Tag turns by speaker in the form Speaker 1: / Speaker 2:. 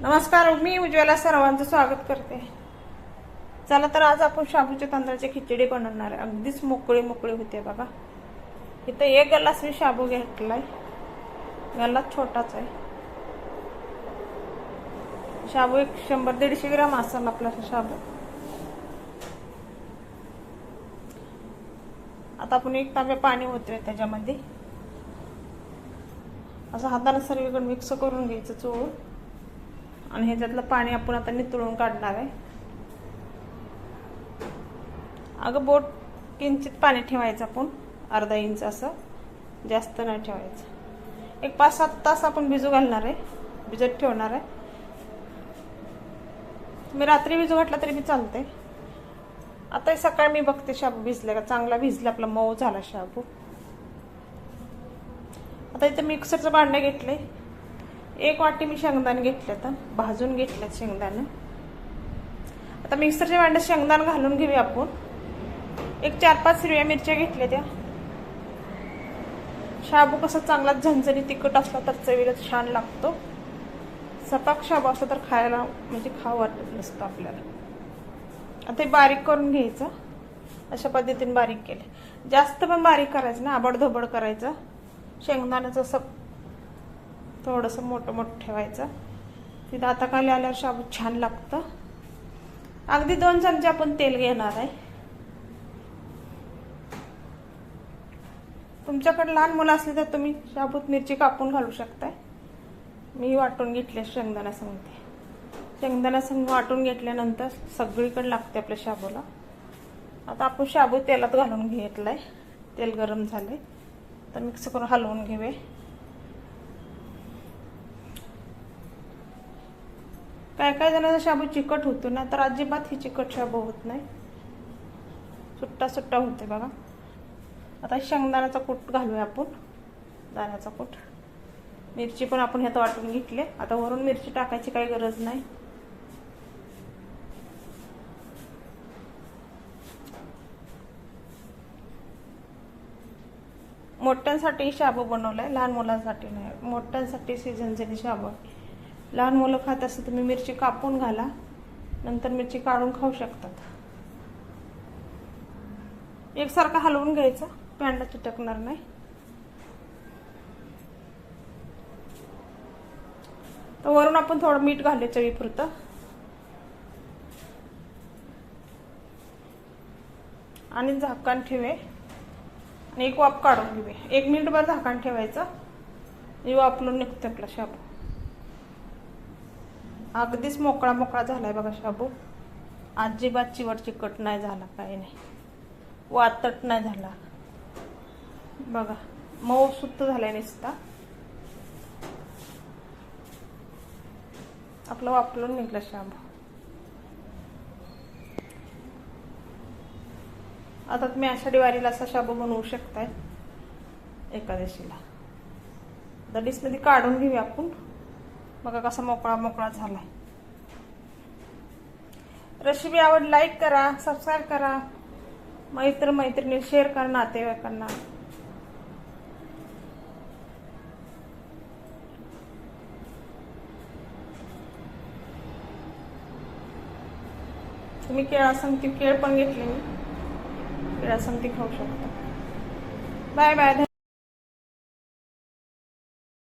Speaker 1: नमस्कार मी उज्ज्वला सर्वांचं स्वागत करते. चला तर आज आपण शाबूच्या तांदळाची खिचडी बनवणार आहे. अगदीच मोकळी मोकळी होते बघा. इथं एक गल्लास मी शाबू घेतलाय. गल्ला छोटाच आहे. शाबू एक शंभर दीडशे ग्राम असेल आपला शाबू. आता आपण एक तांबे पाणी होतोय त्याच्यामध्ये. असं हाताने सर्वीकडे मिक्स करून घ्यायचं चोळून. आणि ह्याच्यातलं पाणी आपण आता नितळून काढणार आहे. अगं बोट किंचित पाणी ठेवायचं आपण. अर्धा इंच असं. जास्त नाही ठेवायचं. एक पाच सात तास आपण भिजू घालणार आहे. भिजत ठेवणार आहे. तुम्ही रात्री भिजू घातला तरी मी चालते आता सकाळी मी बघते शाबू भिजले का? चांगला भिजला आपला मऊ झाला शाबू. आता इथं मिक्सरचं भांडं घेतलंय. एक वाटी मी शेंगदाणे घेतल्यात भाजून घेतल्यात शेंगदाणे. आता मिक्सरच्या भांड्यात शेंगदाण घालून घेऊया आपण. एक चार पाच हिरव्या मिरच्या घेतल्या त्या. शाबू कसा चांगला झणझणी तिखट असला तर चवीला छान लागतो. सपाक शाबू असला तर खायला म्हणजे खाऊ वाटत नसतं आपल्याला. आता हे बारीक करून घ्यायचं. अशा पद्धतीने बारीक केले. जास्त पण बारीक करायचं ना आबडधोबड करायचं. शेंगदाण्याचं असं थोडंसं मोठं मोठं ठेवायचं. ते दाताखाली आल्यावर शाबू छान लागतं. अगदी दोन चमचे आपण तेल घेणार आहे. तुमच्याकडे लहान मुलं असली तर तुम्ही शाबूत मिरची कापून घालू शकताय. मी वाटून घेतले शेंगदाणा सांगते शेंगदाणा संग वाटून घेतल्यानंतर सगळीकडे लागते आपल्या शाबूला. आता आपण शाबू तेलात घालून घेतलाय. तेल गरम झाले तर मिक्स करून हलवून घेऊया. काय काय जणांचा शाबू चिकट होतो ना तर अजिबात ही चिकट शाबू होत नाही. सुट्टा सुट्टा होते बघा. आता शेंगदाण्याचा कूट घालूया आपण दाण्याचा कूट. मिरची पण आपण ह्यात वाटून घेतली. आता वरून मिरची टाकायची काही गरज नाही. मोठ्यांसाठी शाबू बनवलाय लहान मुलांसाठी नाही. मोठ्यांसाठी सीझनचे शाबू आहे. लहान मुलं खात असतं तुम्ही मिरची कापून घाला. नंतर मिरची काढून खाऊ शकतात. एकसारखं हलवून घ्यायचं. पॅन्डा चिटकणार नाही. तर वरून आपण थोडं मीठ घालले चवीपुरतं. आणि झाकण ठेवे आणि एक वाफ काढून घेऊया. एक मिनिटभर झाकण ठेवायचं. हे वापरून निघतो आपला शाबू. अगदीच मोकळा मोकळा झाला आहे बघा शाबू. अजिबात चिवट चिकट नाही झाला काही नाही. वातट नाही झाला. बघा मऊ सुत्त झालाय नुसता. आपलं वापरून निघलं शाबू. आता तुम्ही आषाढी वारीला असा शाबू बनवू शकताय. एकादशीला. तर डिशमध्ये काढून घेऊया आपण. बघा कसा मोकळा मोकळा झालाय रेसिपी आवड लाईक करा सबस्क्राईब करा. मैत्र मैत्रिणी शेअर करा नातेवाईकांना. तुम्ही केळा संगती केळ पण घेतली मी. केळा संगती खाऊ शकता. Bye bye